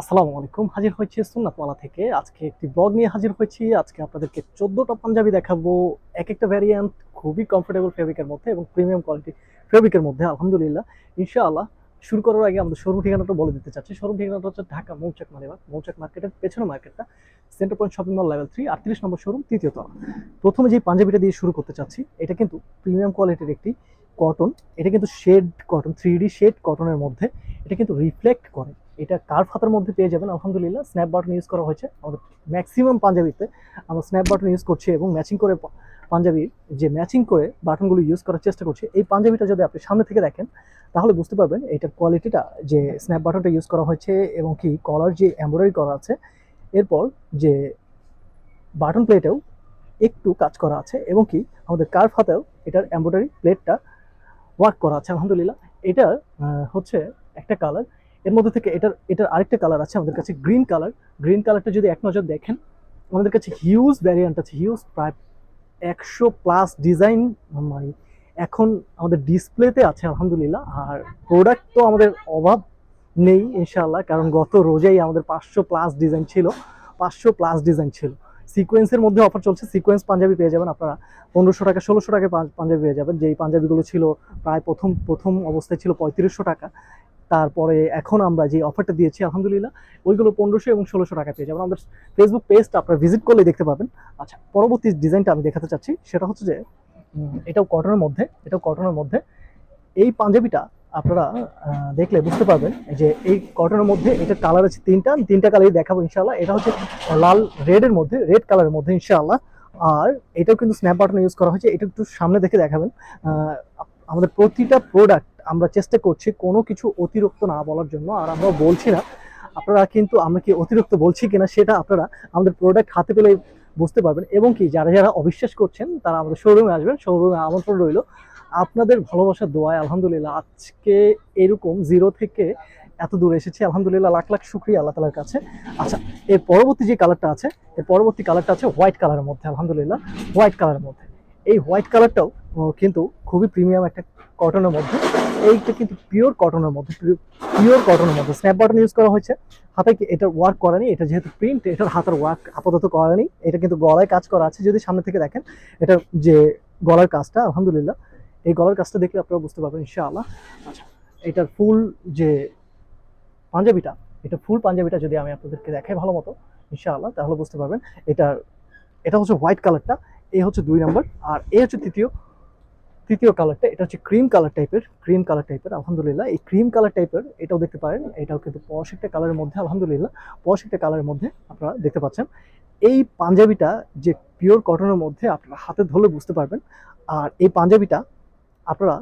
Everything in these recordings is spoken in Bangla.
আসসালামু আলাইকুম। হাজির হয়েছি সুন্নাতওয়ালা থেকে। আজকে একটি ব্লগ নিয়ে হাজির হয়েছি। আজকে আপনাদেরকে চোদ্দোটা পাঞ্জাবি দেখাবো। এক একটা ভ্যারিয়েন্ট খুবই কমফোর্টেবল ফেব্রিকের মধ্যে এবং প্রিমিয়াম কোয়ালিটি ফেব্রিকের মধ্যে, আলহামদুলিল্লাহ। ইনশাআল্লাহ, শুরু করার আগে আমাদের শোরুম ঠিকানাটা বলে দিতে চাচ্ছি। শোরুম ঠিকানাটা হচ্ছে ঢাকা মৌচাক মালিবাগ। মৌচাক মার্কেটের পেছনে মার্কেটটা centre point shopping mall level three আটত্রিশ নম্বর শোরুম তৃতীয় তলা। প্রথমে যে পাঞ্জাবিটা দিয়ে শুরু করতে চাচ্ছি, এটা কিন্তু প্রিমিয়াম কোয়ালিটির একটি কটন এটা কিন্তু shade cotton three D shade কটনের মধ্যে। এটা কিন্তু রিফ্লেক্ট করে। এটা কার ফাতার মধ্যে পেয়ে যাবেন? আলহামদুলিল্লাহ স্ন্যাপ বাটন ইউজ করা হয়েছে। আমাদের ম্যাক্সিমাম পাঞ্জাবিতে আমরা স্ন্যাপ বাটন ইউজ করছি এবং ম্যাচিং করে পাঞ্জাবি যে ম্যাচিং করে বাটনগুলো ইউজ করার চেষ্টা করছি। এই পাঞ্জাবিটা যদি আপনি সামনে থেকে দেখেন তাহলে বুঝতে পারবেন এটার কোয়ালিটিটা যে স্ন্যাপ বাটনটা ইউজ করা হয়েছে এবং কি কলার যে এমব্রয়ডারি করা আছে এরপর যে বাটন প্লেটেও একটু কাজ করা আছে এবং কি আমাদের কার্ভ হাতেও এটার এমব্রয়ডারি প্লেটটা ওয়ার্ক করা আছে। আলহামদুলিল্লাহ আহ, হচ্ছে একটা কালার এর মধ্যে থেকে এটার এটার আরেকটা কালার আছে আমাদের কাছে গ্রিন কালার গ্রিন কালারটা যদি এক নজর দেখেন, আমাদের কাছে হিউজ ভ্যারিয়েন্ট আছে হিউজ প্রায় একশো প্লাস ডিজাইন মানে এখন আমাদের ডিসপ্লেতে আছে, আলহামদুলিল্লাহ। আর প্রোডাক্ট তো আমাদের অভাব নেই, ইনশাআল্লাহ, কারণ গত রোজেই আমাদের পাঁচশো প্লাস ডিজাইন ছিল, পাঁচশো প্লাস ডিজাইন ছিল। সিকোয়েন্সের মধ্যে অফার চলছে সিকোয়েন্স পাঞ্জাবি পেয়ে যাবেন আপনারা। পনেরোশো টাকা, ষোলোশো টাকা পাঞ্জাবি পেয়ে যাবেন। যেই পাঞ্জাবিগুলো ছিল, প্রায় প্রথম প্রথম অবস্থায় ছিল পঁয়ত্রিশশো টাকা। তারপরে এখন আমরা যে অফারটা দিয়েছি, আলহামদুলিল্লাহ, ওইগুলো পনেরোশো এবং ষোলোশো টাকা পেয়ে যাবেন। আমাদের ফেসবুক পেজটা আপনারা ভিজিট করলে দেখতে পাবেন। আচ্ছা পরবর্তী ডিজাইনটা আমি দেখাতে চাচ্ছি। সেটা হচ্ছে যে এটাও কটনের মধ্যে, এটাও কটনের মধ্যে। এই পাঞ্জাবিটা আপনারা দেখলে বুঝতে পারবেন যে এই কটনের মধ্যে এটা কালার আছে তিনটা। তিনটা কালারই দেখাবো ইনশাল্লাহ এটা হচ্ছে লাল রেডের মধ্যে রেড কালারের মধ্যে ইনশাআল্লাহ। আর এটাও কিন্তু স্ন্যাপ বাটন ইউজ করা হয়েছে। এটা একটু সামনে দেখে দেখাবেন। আমাদের প্রতিটা প্রোডাক্ট আমরা চেষ্টা করছি কোনো কিছু অতিরিক্ত না বলার জন্য, আর আমরা বলছি না। আপনারা কিন্তু আমরা কি অতিরিক্ত বলছি কিনা সেটা আপনারা আমাদের প্রোডাক্ট হাতে পেলে বুঝতে পারবেন। এবং কি, যারা যারা অবিশ্বাস করছেন, তারা আমাদের শোরুমে আসবেন শোরুমে আমন্ত্রণ রইল। আপনাদের ভালোবাসার দোয়ায় আলহামদুলিল্লাহ আজকে এরকম জিরো থেকে এত দূর এসেছি। আলহামদুলিল্লাহ লাখ লাখ শুক্রিয়া আল্লাহ তালার কাছে। আচ্ছা এর পরবর্তী যে কালারটা আছে, এর পরবর্তী কালারটা আছে হোয়াইট কালারের মধ্যে, আলহামদুলিল্লাহ হোয়াইট কালারের মধ্যে। এই হোয়াইট কালারটাও কিন্তু খুবই প্রিমিয়াম একটা কটনের মধ্যে। এইটা কিন্তু পিওর কটনের মধ্যে পিওর কটনের মধ্যে। স্ন্যাপ বাটন ইউজ করা হয়েছে। হাতে কি এটার ওয়ার্ক করা নেই? এটা যেহেতু প্রিন্ট এটার হাতের ওয়ার্ক আপাতত করা নেই। এটা কিন্তু গলায় কাজ করা আছে। যদি সামনে থেকে দেখেন, এটার যে গলার কাজটা, আলহামদুলিল্লাহ, এই গলার কাজটা দেখলে আপনারা বুঝতে পারবেন, ইনশাআল্লাহ। আচ্ছা এটার ফুল যে পাঞ্জাবিটা, এটা ফুল পাঞ্জাবিটা যদি আমি আপনাদেরকে দেখাই ভালো মতো, ইনশাআল্লাহ, তাহলে বুঝতে পারবেন। এটার, এটা হচ্ছে হোয়াইট কালারটা এই হচ্ছে দুই নম্বর আর এ হচ্ছে তৃতীয় তৃতীয় কালারটা এটা হচ্ছে ক্রিম কালার টাইপের ক্রিম কালার টাইপের আলহামদুলিল্লাহ। এই ক্রিম কালার টাইপের এটাও দেখতে পারেন, এটাও কিন্তু পশ একটা কালারের মধ্যে, আলহামদুলিল্লাহ পশ একটা কালারের মধ্যে আপনারা দেখতে পাচ্ছেন। এই পাঞ্জাবিটা যে পিওর কটনের মধ্যে আপনারা হাতে ধরলে বুঝতে পারবেন, আর এই পাঞ্জাবিটা আপনারা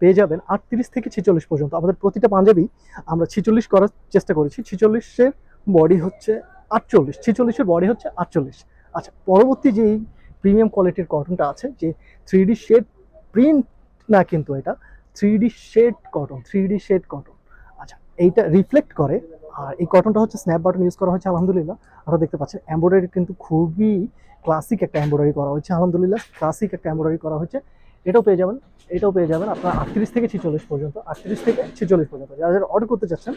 পেয়ে যাবেন আটত্রিশ থেকে ছেচল্লিশ পর্যন্ত। আমাদের প্রতিটা পাঞ্জাবি আমরা ছেচল্লিশ করার চেষ্টা করেছি, ছেচল্লিশের বডি হচ্ছে আটচল্লিশ, ছেচল্লিশের বডি হচ্ছে আটচল্লিশ। আচ্ছা পরবর্তী যেই প্রিমিয়াম কোয়ালিটির কটনটা আছে, যে থ্রি ডি শেড প্রিন্ট না কিন্তু এটা three D shade cotton three D shade cotton আচ্ছা এইটা রিফ্লেক্ট করে, আর এই কটনটা হচ্ছে স্ন্যাপ বাটন ইউজ করা হয়েছে, আলহামদুলিল্লাহ। আপনারা দেখতে পাচ্ছেন এম্ব্রয়ডারি কিন্তু খুবই ক্লাসিক একটা এম্ব্রয়ডারি করা হয়েছে, আলহামদুলিল্লাহ। ক্লাসিক একটা এম্ব্রয়ডারি করা হয়েছে। এটাও পেয়ে যাবেন, এটাও পেয়ে যাবেন আপনার আটত্রিশ থেকে ছেচল্লিশ পর্যন্ত, আটত্রিশ থেকে ছেচল্লিশ পর্যন্ত। যারা যারা অর্ডার করতে চাচ্ছেন,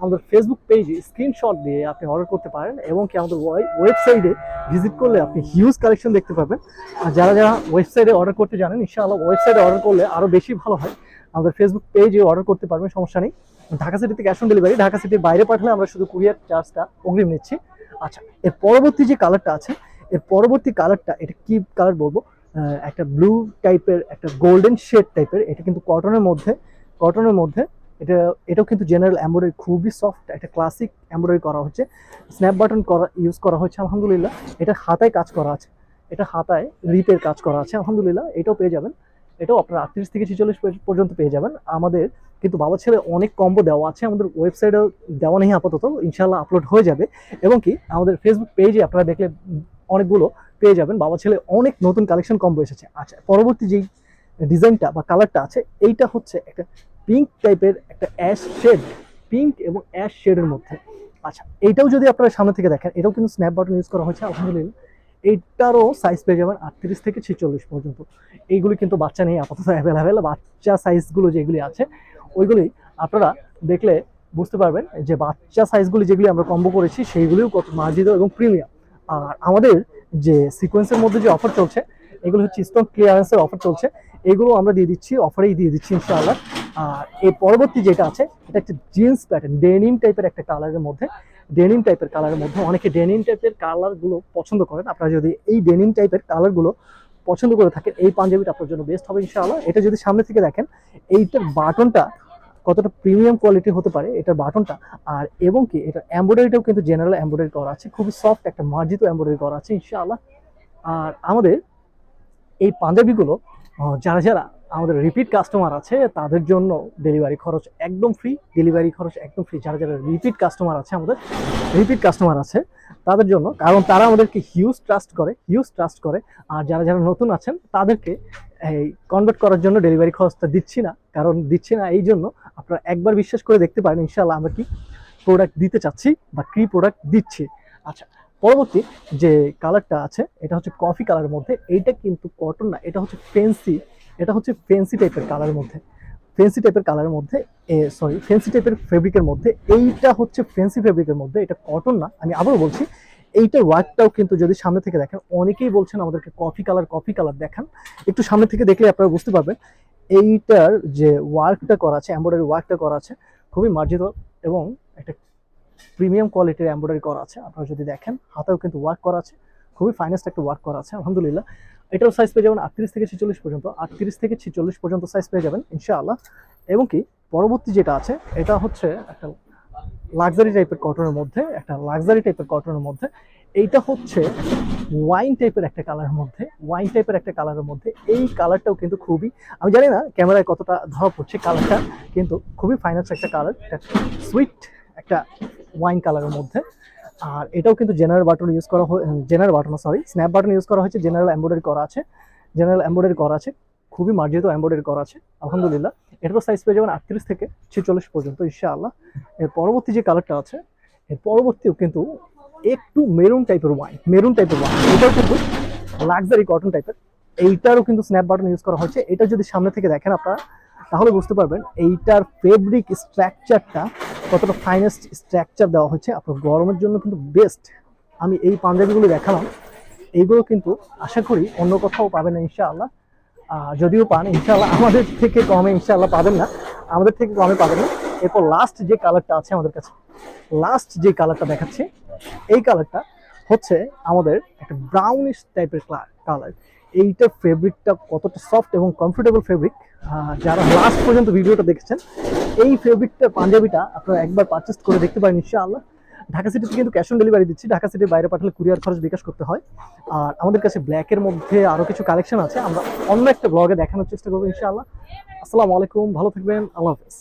আমাদের ফেসবুক পেজে স্ক্রিনশট দিয়ে আপনি অর্ডার করতে পারেন এবং কি আমাদের ওয়েবসাইটে ভিজিট করলে আপনি হিউজ কালেকশন দেখতে পাবেন। আর যারা যারা ওয়েবসাইটে অর্ডার করতে জানেন, ইনশাআল্লাহ ওয়েবসাইটে অর্ডার করলে আরও বেশি ভালো হয়। আমাদের ফেসবুক পেজে অর্ডার করতে পারবেন, সমস্যা নেই। ঢাকা সিটিতে ক্যাশ অন ডেলিভারি ঢাকা সিটির বাইরে পাঠালে আমরা শুধু কুরিয়ার চার্জটা অগ্রিম নিচ্ছি। আচ্ছা এর পরবর্তী যে কালারটা আছে, এর পরবর্তী কালারটা এটা কি কালার বলব? একটা ব্লু টাইপের একটা গোল্ডেন শেড টাইপের এটা কিন্তু কটনের মধ্যে কটনের মধ্যে, এটা, এটাও কিন্তু জেনারেল এমব্রয়ডারি খুবই সফট একটা ক্লাসিক এমব্রয়ডারি করা হচ্ছে। স্ন্যাপ বাটন করা ইউজ করা হচ্ছে, আলহামদুলিল্লাহ। এটা হাতায় কাজ করা আছে, এটা হাতায় রিপের কাজ করা আছে, আলহামদুলিল্লাহ। এটাও পেয়ে যাবেন, এটাও আপনার আটত্রিশ থেকে ছেচল্লিশ পর্যন্ত পেয়ে যাবেন। আমাদের কিন্তু বাবা ছেলে অনেক কম্বো দেওয়া আছে, আমাদের ওয়েবসাইটেও দেওয়া নেই আপাতত ইনশাল্লাহ আপলোড হয়ে যাবে। এবং কি, আমাদের ফেসবুক পেজে আপনারা দেখলে অনেকগুলো পেয়ে যাবেন। বাবা ছেলে অনেক নতুন কালেকশন কম্বো এসেছে। আচ্ছা পরবর্তী যেই ডিজাইনটা বা কালারটা আছে, এইটা হচ্ছে একটা পিঙ্ক টাইপের একটা অ্যাশ শেড পিঙ্ক এবং অ্যাশ শেডের মধ্যে। আচ্ছা এইটাও যদি আপনারা সামনে থেকে দেখেন, এটাও কিন্তু স্ন্যাপ বাটন ইউজ করা হয়েছে, আলহামদুলিল্লাহ। এইটারও সাইজ পেয়ে যাবেন আটত্রিশ থেকে ছেচল্লিশ পর্যন্ত। এইগুলি কিন্তু বাচ্চা নেই আপাতত অ্যাভেলেবেল বাচ্চা সাইজগুলো যেগুলি আছে, ওইগুলি আপনারা দেখলে বুঝতে পারবেন যে বাচ্চা সাইজগুলি যেগুলি আমরা কম্বো করেছি, সেইগুলিও কত মার্জিত এবং প্রিমিয়াম আর আমাদের যে সিকোয়েন্সের মধ্যে যে অফার চলছে, এগুলো হচ্ছে স্টক ক্লিয়ারেন্সের অফার চলছে। এগুলো আমরা দিয়ে দিচ্ছি অফারেই দিয়ে দিচ্ছি ইনশাআল্লাহ। আর এর পরবর্তী যেটা আছে, এটা একটা জিন্স প্যাটার্ন ডেনিম টাইপের একটা কালারের মধ্যে। ডেনিম টাইপের কালারের মধ্যে অনেকে ডেনিম টাইপের কালারগুলো পছন্দ করেন। আপনারা যদি এই ডেনিম টাইপের কালারগুলো পছন্দ করে থাকেন, এই পাঞ্জাবিটা আপনার জন্য বেস্ট হবে ইনশাআল্লাহ। এটা যদি সামনে থেকে দেখেন, এইটার বাটনটা কতটা প্রিমিয়াম কোয়ালিটি হতে পারে এটার বাটনটা, আর এবং কি এটা এমব্রয়ডারিটাও কিন্তু জেনারেল এমব্রয়ডারি করা আছে, খুবই সফট একটা মার্জিত এম্ব্রয়ডারি করা আছে, ইনশাআল্লাহ। আর আমাদের এই পাঞ্জাবিগুলো যারা যারা আমাদের রিপিট কাস্টমার আছে, তাদের জন্য ডেলিভারি খরচ একদম ফ্রি ডেলিভারি খরচ একদম ফ্রি যারা যারা রিপিট কাস্টমার আছে, আমাদের রিপিট কাস্টমার আছে, তাদের জন্য, কারণ তারা আমাদেরকে হিউজ ট্রাস্ট করে হিউজ ট্রাস্ট করে। আর যারা যারা নতুন আছেন, তাদেরকে এই কনভার্ট করার জন্য ডেলিভারি খরচটা দিচ্ছি না। কারণ দিচ্ছি না এই জন্য আপনারা একবার বিশ্বাস করে দেখতে পারেন ইনশাআল্লাহ আমরা কি প্রোডাক্ট দিতে চাচ্ছি বা কি প্রোডাক্ট দিচ্ছি। আচ্ছা পরবর্তী যে কালারটা আছে, এটা হচ্ছে কফি কালারের মধ্যে। এইটা কিন্তু কটন না, এটা হচ্ছে ফেন্সি এটা হচ্ছে ফেন্সি টাইপের কালারের মধ্যে। ফেন্সি টাইপের কালারের মধ্যে সরি ফেন্সি টাইপের ফেব্রিকের মধ্যে, এইটা হচ্ছে ফেন্সি ফেব্রিকের মধ্যে, এটা কটন না, আমি আবারও বলছি এইটার ওয়ার্কটাও কিন্তু যদি সামনে থেকে দেখেন, অনেকেই বলছেন আমাদেরকে কফি কালার কফি কালার দেখান। একটু সামনে থেকে দেখলে আপনারা বুঝতে পারবেন, এইটার যে ওয়ার্কটা করা আছে এমব্রয়ডারি ওয়ার্কটা করা আছে, খুবই মার্জিত এবং একটা প্রিমিয়াম কোয়ালিটির এমব্রয়ডারি করা আছে। আপনারা যদি দেখেন, হাতেও কিন্তু ওয়ার্ক করা আছে, খুবই ফাইনেস্ট একটা ওয়ার্ক করা আছে, আলহামদুলিল্লাহ। এটাও সাইজ পেয়ে যাবেন আটত্রিশ থেকে ছেচল্লিশ পর্যন্ত। আটত্রিশ থেকে ছেচল্লিশ পর্যন্ত সাইজ পেয়ে যাবেন, ইনশাআল্লাহ। এবং কি, পরবর্তী যেটা আছে, এটা হচ্ছে একটা লাক্সারি টাইপের কটনের মধ্যে, একটা লাক্সারি টাইপের কটনের মধ্যে। এইটা হচ্ছে ওয়াইন টাইপের একটা কালারের মধ্যে ওয়াইন টাইপের একটা কালারের মধ্যে। এই কালারটাও কিন্তু খুবই, আমি জানি না ক্যামেরায় কতটা ধরা পড়ছে কালারটা কিন্তু খুবই ফাইনাস একটা কালার একটা সুইট একটা ওয়াইন কালারের মধ্যে। আর এটাও কিন্তু জেনারেল বাটন ইউজ করা general button sorry snap button use করা হয়েছে জেনারেল এমব্রয়ডারি করা আছে জেনারেল এমব্রয়ডারি করা আছে, খুবই মার্জিত এমব্রয়ডারি করা আছে, আলহামদুলিল্লাহ। এটারও সাইজ পেয়ে যাবেন আটত্রিশ থেকে ছেচল্লিশ পর্যন্ত, ইনশাআল্লাহ। এর পরবর্তী যে কালারটা আছে, এর পরবর্তীও কিন্তু একটু মেরুন টাইপের ওয়াইন মেরুন টাইপের ওয়াইন এটাও কিন্তু লাক্সারি কটন টাইপের এইটারও কিন্তু স্ন্যাপ বাটন ইউজ করা হয়েছে। এটা যদি সামনে থেকে দেখেন আপনারা, তাহলে বুঝতে পারবেন, এইটার ফেব্রিক স্ট্রাকচারটা কতটা ফাইনেস্ট স্ট্রাকচার দেওয়া হয়েছে আপনার গরমের জন্য কিন্তু বেস্ট আমি এই পাঞ্জাবিগুলো দেখালাম। এইগুলো কিন্তু আশা করি অন্য কোথাও পাবেন না, ইনশাআল্লাহ। যদিও পান, ইনশাআল্লাহ। আমাদের থেকে কমে ইনশাআল্লাহ পাবেন না। আমাদের থেকে কমে পাবেন না। এরপর লাস্ট যে কালারটা আছে আমাদের কাছে লাস্ট যে কালারটা দেখাচ্ছি, এই কালারটা হচ্ছে আমাদের একটা ব্রাউনিশ টাইপের কালার এইটার ফেব্রিকটা কতটা সফট এবং কমফোর্টেবল ফেব্রিক যারা লাস্ট পর্যন্ত ভিডিওটা দেখছেন, এই ফেব্রিকটা পাঞ্জাবিটা আপনারা একবার পারচেস করে দেখতে পারেন, ইনশাআল্লাহ। ঢাকা সিটিতে কিন্তু ক্যাশ অন ডেলিভারি দিচ্ছি, ঢাকা সিটির বাইরে পাঠালে কুরিয়ার খরচ বিকাশ করতে হয়। আর আমাদের কাছে ব্ল্যাকের মধ্যে আরও কিছু কালেকশন আছে, আমরা অন্য একটা ব্লগে দেখানোর চেষ্টা করব, ইনশাআল্লাহ। আসসালামু আলাইকুম, ভালো থাকবেন, আল্লাহ হাফেজ।